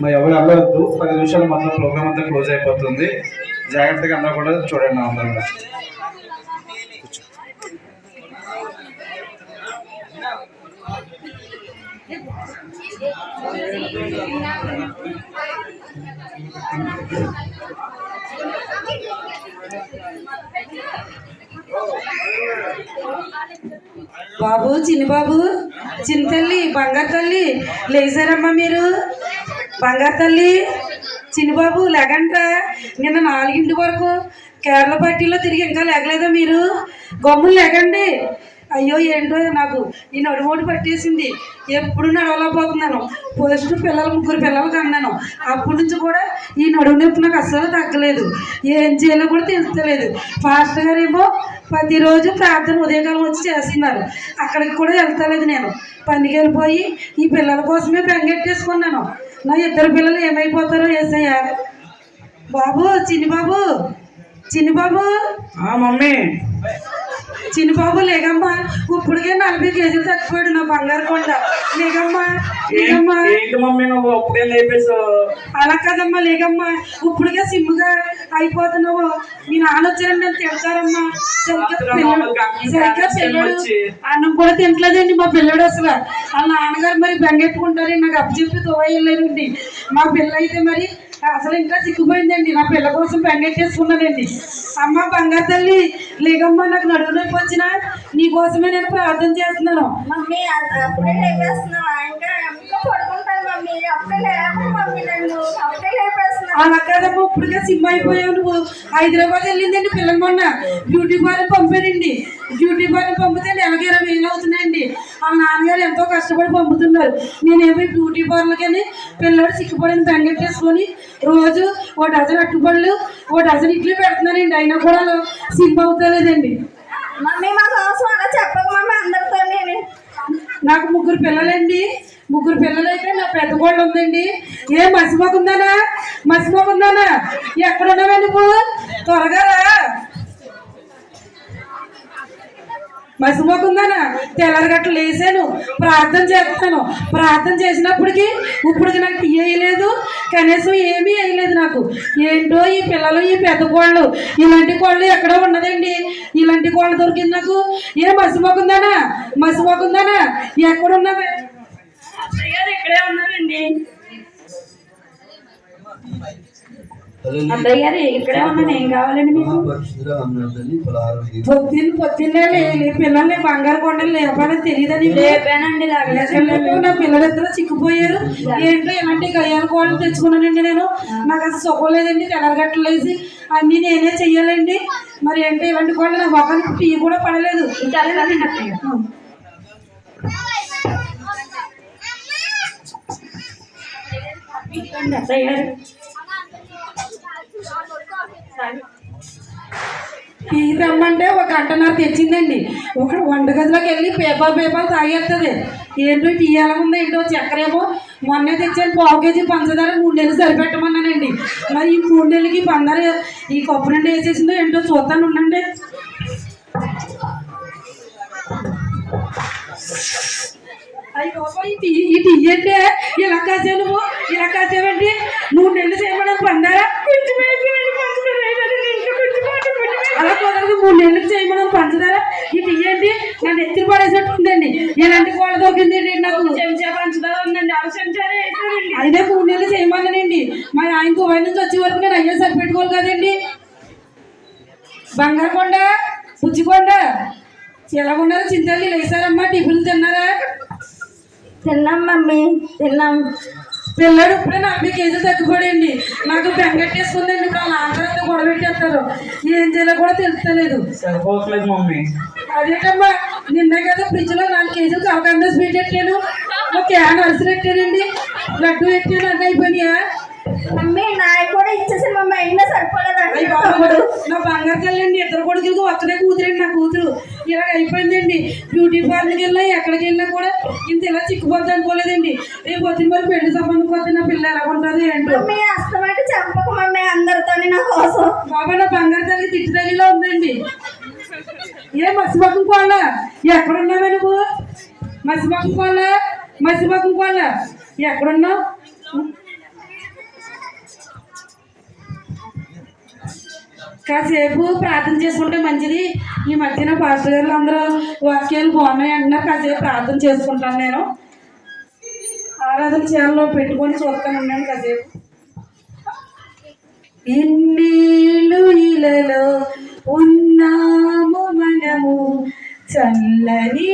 మరి ఎవరు అవ్వద్దు పది నిమిషాలు మొత్తం ప్రోగ్రామ్ అంతా క్లోజ్ అయిపోతుంది. జాగ్రత్తగా అందరూ కూడా చూడండి అందరూ. కూడా బాబు చిన్ని బాబు చిన్న తల్లి బంగారు తల్లి లేచారమ్మా మీరు. బంగారు తల్లి చిన్నబాబు లేకంట నిన్న నాలుగింటి వరకు కేరళ పార్టీలో తిరిగి ఇంకా లేగలేదా మీరు? గమ్ములు లేకండి అయ్యో ఏంటో నాకు ఈ నడుమోటి పట్టేసింది. ఎప్పుడు నడవలేకపోతున్నాను. ఫస్ట్ పిల్లలు ముగ్గురు పిల్లలు కన్నాను. అప్పటి నుంచి కూడా ఈ నడుము నొప్పి నాకు అస్సలు తగ్గలేదు. ఏం చేయాలో కూడా తెలుస్తలేదు. ఫాస్ట్ గారేమో ప్రతిరోజు ప్రార్థన ఉదయకాలం వచ్చి చేస్తున్నారు. అక్కడికి కూడా వెళ్తలేదు నేను. పనికి వెళ్ళిపోయి ఈ పిల్లల కోసమే బెంగెట్టేసుకున్నాను. నా ఇద్దరు పిల్లలు ఏమైపోతారో ఏసయ్య? బాబు చిన్ని బాబు చిన్ని బాబు. మమ్మీ. చిన్ని బాబు లేగమ్మా ఇప్పుడుకే నలభై కేజీలు తగ్గిపోయాడు నా బంగారు కొండ. లేగమ్మా లేగమ్మా. అలా కదమ్మా లేగమ్మా. ఇప్పుడుగా సిమ్ముగా అయిపోతున్నావు. మీ నాన్న వచ్చారని నేను తిడతారమ్మా. సరిగ్గా పిల్లడు అన్నం కూడా తింటలేదండి మా పిల్లడు అసలు. వాళ్ళ నాన్నగారు మరి బెంగెట్టుకుంటారండి నాకు అప్పచెప్పి తోవేయలేదండి మా పిల్ల అయితే మరి అసలు ఇంకా చిక్కుపోయిందండి నా పిల్ల కోసం బెంగెట్టేసుకున్నానండి. అమ్మ బంగారు తల్లి లేగమ్మా నాకు నడువు నొప్పి వచ్చిన నీ కోసమే నేను ప్రార్థన చేస్తున్నాను. మమ్మీ అది అప్పుడే లేపేస్తున్నావా? ఇంకా ఇంకా పడుకుంటాను మమ్మీ. అప్పుడే లేపు మమ్మీ నన్ను. అప్పుడే లేపేస్తున్నావు అలా కాదమ్మా ఇప్పటికే సిమ్ అయిపోయావు నువ్వు. హైదరాబాద్ వెళ్ళిందండి పిల్లలు మొన్న. బ్యూటీ పార్లర్ పంపారండి. బ్యూటీ పార్లర్ పంపితే నెలకి ఇరవై వేలు అవుతున్నాయండి? వాళ్ళ నాన్నగారు ఎంతో కష్టపడి పంపుతున్నారు. నేనేమో బ్యూటీ పార్లర్కని పిల్లడు సిక్కుపడిన బెంగెట్టేసుకొని రోజు ఓ డజన్ అట్టుపళ్ళు ఓ డజన్ ఇడ్లీ పెడుతున్నానండి అయినా కూడా సిమ్ అవుతలేదండి. మమ్మీ మా కోసం అలా చెప్పక మమ్మీ అందరితో నేను. నాకు ముగ్గురు పిల్లలండి. ముగ్గురు పిల్లలైతే నా పెద్ద కోళ్ళు ఉందండి. ఏ మసిమోకుందానా మసిమోకుందానా ఎక్కడున్నావా నువ్వు? త్వరగా రా. మసిమోకుందానా తెల్లరగట్లు లేసాను. ప్రార్థన చేస్తాను. ప్రార్థన చేసినప్పటికీ ఇప్పటికి నాకు టీ వేయలేదు. కనీసం ఏమీ వేయలేదు నాకు. ఏంటో ఈ పిల్లలు ఈ పెద్ద కోళ్ళు ఇలాంటి కోళ్ళు ఎక్కడో ఉన్నదండి. ఇలాంటి కోళ్ళు దొరికింది నాకు. ఏ మసిమోకుందానా మసిమోకుందానా ఎక్కడున్నావే ఇక్కడే ఉన్నారండి. ఇక్కడే ఉన్నాను ఏం కావాలండి మీకు. పొద్దున్న పొద్దున్నే లేని పిల్లల్ని బంగారు కొండలు లేపాలని తెలియదని లేపానండి నా పిల్లలిద్దరూ చిక్కుపోయారు. ఏంటో ఇలాంటి గయ్యాల కోళ్ళు తెచ్చుకున్నానండి నేను. నాకు అసలు సుఖం లేదండి తెల్లరగట్టలేసి అన్నీ నేనే చెయ్యాలండి. మరి ఏంటో ఇలాంటి కోళ్ళు నా మొఖానికి టీ కూడా పడలేదు. అత్తయ్య గారు టీ ఒక గంటన్నర తెచ్చిందండి. ఒక వంటగదిలోకి వెళ్ళి పేపర్ పేపర్ తాగేస్తుంది ఏంటో టీ ఉంది ఉందో ఏంటో చక్కెర మొన్నే తెచ్చాను పావు కేజీ పంచదార మూడు నెలలు సరిపెట్టమన్నానండి. మరి ఈ మూడు నెలలకి పందర ఈ కప్పు నుండి వేసేసిందో ఏంటో చూస్తాను ఉండండి. ఈ టీ అంటే ఇలా కాసేవు నువ్వు? ఇలా కాసేవండి మూడు నెలలు చేయమని పందారా కొంచెం వేసేయండి, పంచదార వేసేయండి, ఇంకా కొంచెం కొంచెం కొంచెం. అలా కుదరదు మూడు నెలలకు చేయమని పంచదార. ఈ టీ ఏంటి? నన్ను ఎత్తి పడేసినట్టు ఉందండి. ఎలాంటి కోళ్ళ దొరికింది నాకు? చెంచా పంచదార ఉందండి. అర చెంచారే అయితే మూడు నెలలు చేయమన్నానండి. మా ఆయన దుబాయ్ నుంచి వచ్చే వరకు నేను అయ్యే సరిపెట్టుకోవాలి కదండి. బంగారు కొండ పుచ్చికొండ ఎలా ఉన్నారు చింతల్లి లేసారమ్మా టిఫిన్లు తిన్నారా? తిన్నాం మమ్మీ తిన్నాం. పిల్లడు ఇప్పుడే నలభై కేజీలు తగ్గిపోయండి నాకు బెంగట్టేసుకుందండి ఇప్పుడు వాళ్ళ ఆంధ్రంతో గొడవ పెట్టేస్తారు. ఏం చేయాలో కూడా తెలుస్తలేదు. సరిపోవట్లేదు మమ్మీ. అదేటమ్మా నిన్నే కదా ఫ్రిడ్జ్లో నాలుగు కేజీలు కవకంద స్వీట్ పెట్టాను ఒక క్యాన్ అరిసి పెట్టానండి లడ్డు పెట్టాను అన్నీ అయిపోయినాయా? మమ్మీ నాయ కూడా ఇచ్చేసి మమ్మీ అయినా సరిపోలేదండి నా బంగారు తల్లండి ఇద్దరు కొడుకులకు ఒక్కడే కూతురండి నా కూతురు. ఇలా అయిపోయిందండి. బ్యూటీ పార్లర్కి వెళ్ళినా ఎక్కడికి వెళ్ళినా కూడా ఇంత ఇలా చిక్కుపోద్ది అనుకోలేదండి. రేపు వచ్చిన మరి పెళ్ళి సంబంధం పోతే నా పిల్ల ఎలా ఉంటుంది ఏంటో. మమ్మీ అస్తమాటి చంపక మమ్మీ అందరితో నా కోసం. బాబా నా బంగారు తల్లి తిట్టు తల్లిలో ఉందండి. ఏ మసిపక్కం కోళ్ళ? ఎక్కడున్నావే నువ్వు మసిపక్కం కోళ్ళ? మసిపక్కం కోళ్ళ? ఎక్కడున్నావు? కాసేపు ప్రార్థన చేసుకుంటే మంచిది. ఈ మధ్యన పాస్టర్ గారు అందరూ వాక్యాలు బాగున్నాయి అంటున్నారు. కాసేపు ప్రార్థన చేసుకుంటాను నేను. ఆరాధన చేయాలో పెట్టుకొని చూస్తాను ఉన్నాను కాసేపు. ఇన్నేళ్ళు ఇలలో ఉన్నాము మనము చల్లని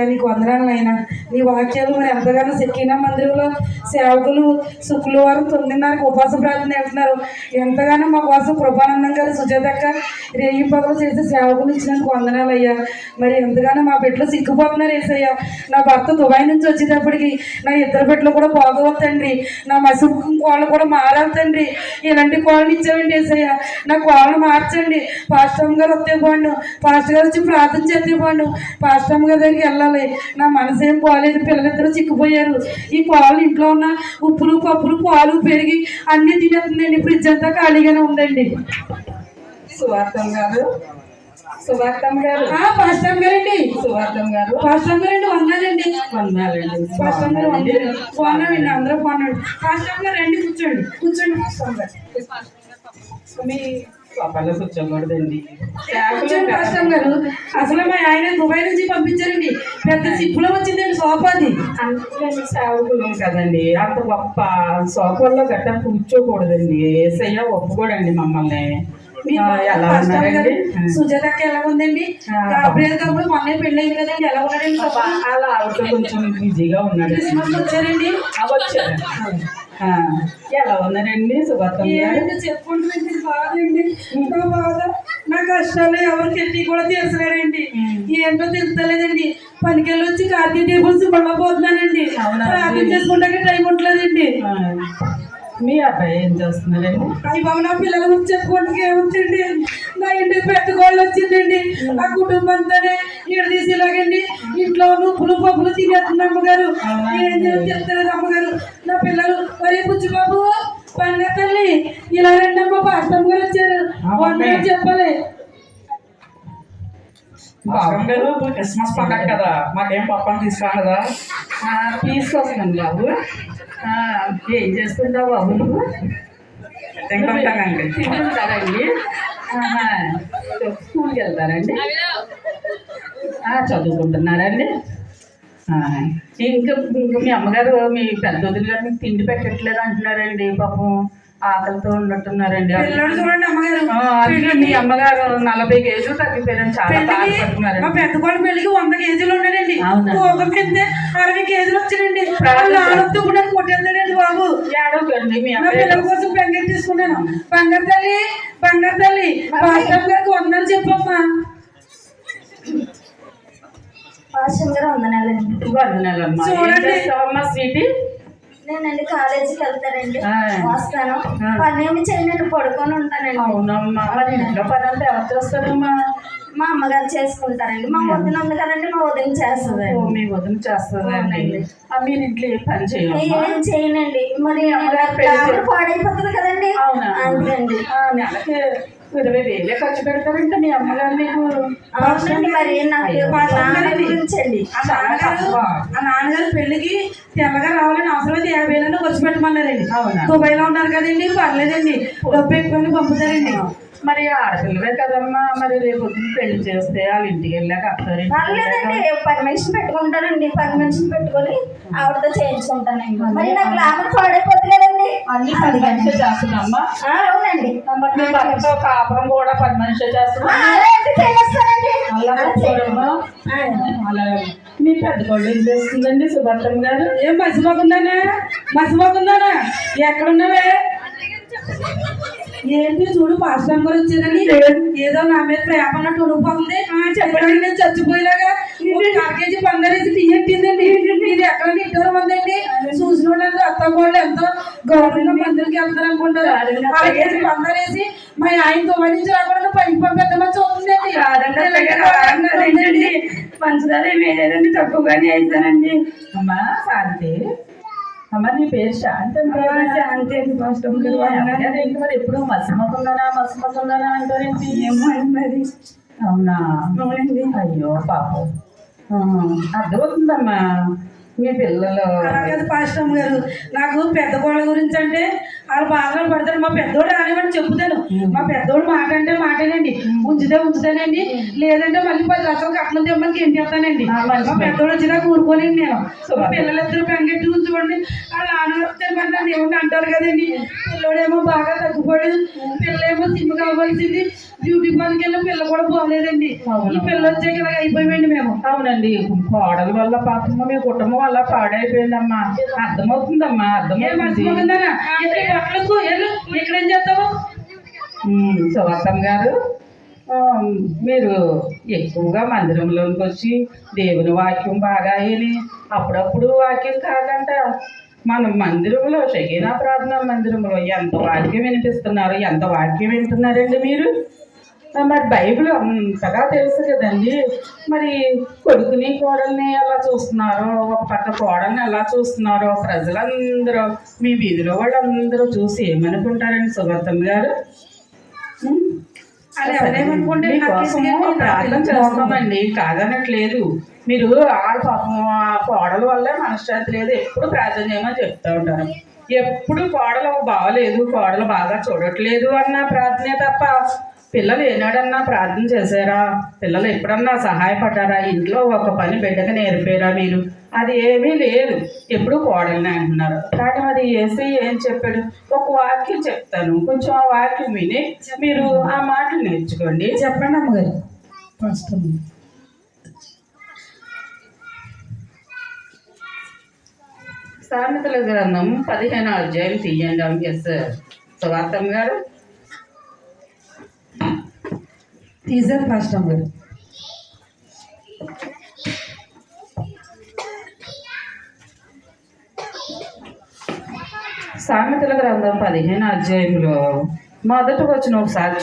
ఏసయ్యా నీకు వందనాలు అయినా నీ వాక్యాలు మరి ఎంతగానో సెక్కిన మందిరంలో సేవకులు శుక్రవారం తొమ్మిదిన్నరకు ఉపవాస ప్రార్థన వెళ్తున్నారు ఎంతగానో మా కోసం కృపానందం గారు సుజాతక్క రేయి పగలు చేసే సేవకులు ఇచ్చినందుకు వందనాలు అయ్యా. మరి ఎంతగానో మా బిడ్డలు సిగ్గుపోతున్నారు ఏసయ్యా. నా భర్త దుబాయ్ నుంచి వచ్చేటప్పటికి నా ఇద్దరు బిడ్డలు కూడా బాగోవద్దండి నా మసుకు కోళ్ళు కూడా మారాలి ఇలాంటి కోళ్ళని ఇచ్చామండి ఏసయ్యా? నా కోళ్ళు మార్చండి. పాస్టమ్ గారు వస్తే బాండు పాస్టర్ గారు వచ్చి ప్రార్థన చేస్తే బాండు పాస్టమ్ గారి దగ్గరికి వెళ్ళాలి. నా మనసు ఏం బాగాలేదు పిల్లలిద్దరూ చిక్కిపోయారు. ఈ కోళ్ళు ఇంట్లో ఉన్న ఉప్పులు పప్పులు పాలు పెరిగి అన్నీ తినేస్తుందండి. ఫ్రిడ్జ్ అంతా ఖాళీగానే ఉందండి. సువార్థం గారు. సువార్థం గారు. పాస్టమ్ గారండి. సువార్థం గారు. పాస్టమ్ గారండి వందాలండి. వందాలండి. పాస్టమ్ గారు వందాలండి. బాగున్నామండి అందరూ పాస్టమ్ గారు రండి కూర్చోండి కూర్చోండి. పాస్టమ్ గారు. మీ కూర్చోండి పాస్టమ్ గారు అసలు మా ఆయన దుబాయ్ నుంచి పంపించారండి. పెద్ద సిప్పులో వచ్చిందండి సోఫాది అంటే సేవకులు కదండి. అంత గొప్ప సోఫాల్లో గట్ట కూర్చోకూడదండి. ఏసయ్య ఒప్పుకోడండి మమ్మల్ని. ఆ, ఎలా ఉందండి. గాబ్రియల్ గారు మొన్నే పెళ్ళి అయింది కదండి. ఎలా ఉన్నారండి పాప? అలా కొంచెం బిజీగా ఉన్నాడు క్రిస్మస్ వచ్చారండి. వచ్చారు ఎలా ఉన్నారండి? ఏంటంటే చెప్పుకుంటుంది బాధండి ఇంకా బాధ నా కష్టాలు ఎవరికి ఎట్టి కూడా తీర్చలేడండి. ఏంటో తెలుస్తలేదండి. పనికెళ్ళి వచ్చి కార్తీక టేబుల్స్ పోతున్నానండి. అవునా? ప్రార్థన చేసుకుంటాక టైం ఉండలేదండి. మీ అబ్బాయి ఏం చేస్తున్నారండి అయ్యి బాబు నా పిల్లల గురించి చెప్పుకోవడానికి ఏముందండి నా ఇంటికి పెట్టుకోవాలి వచ్చిందండి. ఆ కుటుంబం అంతానే ఈడ తీసి ఇలాగండి. ఇంట్లో ఉప్పులు పప్పులు తినేస్తుంది అమ్మగారు. ఏం అమ్మగారు? నా పిల్లలు మరి బుజ్జిబాబు పండుగ తల్లి ఇలా రండి అమ్మ పాస్టమ్ గారు వచ్చారు వందలు చెప్పాలి. క్రిస్మస్ పండగ కదా మాకేం పప్పని తీసుకురాదా ఆ, తీసుకొస్తాను బాబు. ఆ, ఏం చేస్తుంటావు బాబు నువ్వు? తింటాంటానండి తింటుంటారండి. స్కూల్కి వెళ్తారండి? ఆ, చదువుకుంటున్నారండి? ఇంకా ఇంకా మీ అమ్మగారు మీ పెద్ద వదిన గారు మీకు తిండి పెట్టట్లేదు అంటున్నారండి పాపం ఆకలితో ఉన్నట్టున్నారండి. మీ అమ్మగారు నలభై కేజీలు తగ్గిపోయారని చాలా మా పెద్ద కోళ్ళ పెళ్ళికి వంద కేజీలు ఉన్నాడండి అరవై కేజీలు వచ్చాడండి కూడా కొట్టేస్తాడండి. బాబు. పిల్లల కోసం బెంగర్ తీసుకున్నాను బంగారు తల్లి బంగారు తల్లి. పాస్టర్ గారికి వందలు చెప్పమ్మా. చూడండి. నేనండి కాలేజీకి వెళ్తానండి. ఆ. వస్తాను. పని ఏమి చేయనండి పడుకొని ఉంటానండి. అవునమ్మా. మరి ఇంట్లో పని అంతా ఎవరు చేస్తారమ్మా? మా అమ్మగారు చేసుకుంటారండి. మా వదిన ఉంది కదండి మా వదిన చేస్తుందండి. మీ వదిన చేస్తుందండి. మీరు ఇంట్లో ఏ పని చేయమ్మా ఏం చేయనండి. మరి పాడైపోతుంది కదండి. అందుకండి నెలకి ఇరవై వేలే ఖర్చు పెడతారంటే మీ అమ్మగారు మీకు. మరి నాకు నాన్న అండి ఆ నాన్నగారు పెళ్ళికి తెల్లగా రావాలని అవసరమైతే యాభై వేలను ఖర్చు పెట్టమన్నారండి? దుబాయ్లో ఉన్నారు కదండి పర్లేదండి. డబ్బు ఎక్కువని పంపుతారండి. మరి ఆడపిల్లవే కదమ్మా మరి రేపు పెళ్ళి చేస్తే వాళ్ళ ఇంటికి వెళ్ళాక పర్లేదండి పని మనిషిని పెట్టుకుంటానండి పని మనిషిని పెట్టుకొని ఆవిడతో చేయించుకుంటానండి మరి నాకు లాభం పాడైపోతుంది కదండి. అన్ని పది మనిషి చేస్తుందమ్మా ఆ, అవునండి. భర్తతో కాపురం కూడా పది మనిషి ఆ, చేస్తున్నా అలా మీ పెద్ద కోళ్ళు ఏం చేస్తుందండి సుభద్రం గారు? ఏం మర్చిపోకుందానా మర్చిపోకుందానా ఎక్కడున్నావే? ఏంటి చూడు పాస్టర్ గారు వచ్చారని ఏదో నా మీద ప్రేమ అన్నట్టు ఉండిపోతుంది చెప్పడానికి నేను చచ్చిపోయేలాగా అర కేజీ పందరేసి తీయట్టిందండి ఇది ఎక్కడ ఇద్దరు ఉందండి. చూసిన వాళ్ళందరూ అత్త వాళ్ళు ఎంతో గవర్నమెంట్ మందులకి వెళ్తారు అనుకుంటారు. అర కేజీ పందరేసి మా ఆయనతో నుంచి రాకుండా పని పంపిద్దామని చూస్తుందండి పంచదార ఏమీ లేదండి తక్కువగానే వేసానండి. అమ్మా శాంతి అమ్మ నీ పేరు శాంతి అంటే అదేంటి మరి? ఎప్పుడు మసిమకుందానా మసిమకుందానా అంటారేంటి ఏమో మరి అవునా? అవునండి. అయ్యో పాపం. అర్థమవుతుందమ్మా. మీ పిల్లలు. అలాగే పాస్టమ్ గారు. నాకు పెద్ద కోళ్ళ గురించి అంటే వాళ్ళు బాధలు పడతారు మా పెద్దోడు రానివ్వండి చెప్పుతాను. మా పెద్దోడు మాట అంటే మాటేనండి ఉంచితే ఉంచుతానండి. లేదంటే మళ్ళీ పది లక్షలు కట్నం తెమ్మని ఏం చేస్తానండి మా పెద్దోడు వచ్చినా ఊరుకోలేండి నేను. పిల్లలిద్దరు పెంగెట్టి ఉంచుకోండి వాళ్ళ మరి నన్ను ఏమన్నా అంటారు కదండి? పిల్లోడేమో బాగా తగ్గిపోయాడు. పిల్లేమో సిమ్ కావాల్సింది. బ్యూటీ పార్లర్కి వెళ్ళి పిల్ల కూడా పోలేదండి. ఈ పిల్ల వచ్చాక ఇలాగ అయిపోయామండి మేము. అవునండి. కోడల వల్ల పాపమ్మ మీ కుటుంబం వల్ల పాడైపోయిందమ్మా. అర్థమవుతుందమ్మా ఏం అర్థమవుతుంది. మర్చిపోకుందానా బట్టలకు వెళ్ళు ఇక్కడేం చేస్తావు? ఉమ్, సువర్తం గారు మీరు ఎక్కువగా మందిరంలోకి వచ్చి దేవుని వాక్యం బాగా విని అప్పుడప్పుడు వాక్యం కాదంట. మన మందిరంలో షకీనా ప్రార్థన మందిరంలో ఎంత వాక్యం వినిపిస్తున్నారు ఎంత వాక్యం వింటున్నారండి మీరు? మరి బైబిల్ అంతగా తెలుసు కదండి. మరి కొడుకుని కోడల్ని ఎలా చూస్తున్నారో ఒక పక్క కోడల్ని ఎలా చూస్తున్నారో ప్రజలందరూ మీ వీధిలో వాళ్ళందరూ చూసి ఏమనుకుంటారండి సుగతం గారు? ప్రార్థన చేస్తామండి. కాదనట్లేదు. మీరు వాళ్ళ పాపం ఆ కోడల వల్లే మనశ్శాంతి లేదు. ఎప్పుడు ప్రార్థన చేయమని ఉంటారు. ఎప్పుడు కోడలు బాగలేదు కోడలు బాగా చూడట్లేదు అన్న ప్రార్థనే తప్ప పిల్లలు ఏనాడన్నా ప్రార్థన చేశారా? పిల్లలు ఎప్పుడన్నా సహాయపడ్డారా? ఇంట్లో ఒక పని బిడ్డకు నేర్పారా మీరు? అది ఏమీ లేదు. ఎప్పుడు కోడలని అంటున్నారు. కానీ మరి ఏసీ ఏం చెప్పాడు? ఒక వాక్యం చెప్తాను. కొంచెం ఆ వాక్యం విని మీరు ఆ మాటలు నేర్చుకోండి. చెప్పండి అమ్మగారు. ఫస్ట్ సామెతల గ్రంథం పదిహేను అధ్యాయం తీయండి అంకెస్ సువార్తం గారు. తీసారు ఫస్ట్ అమ్మగారు సామెతల గ్రంథం పదిహేను అధ్యాయంలో మొదట వచ్చిన ఒకసారి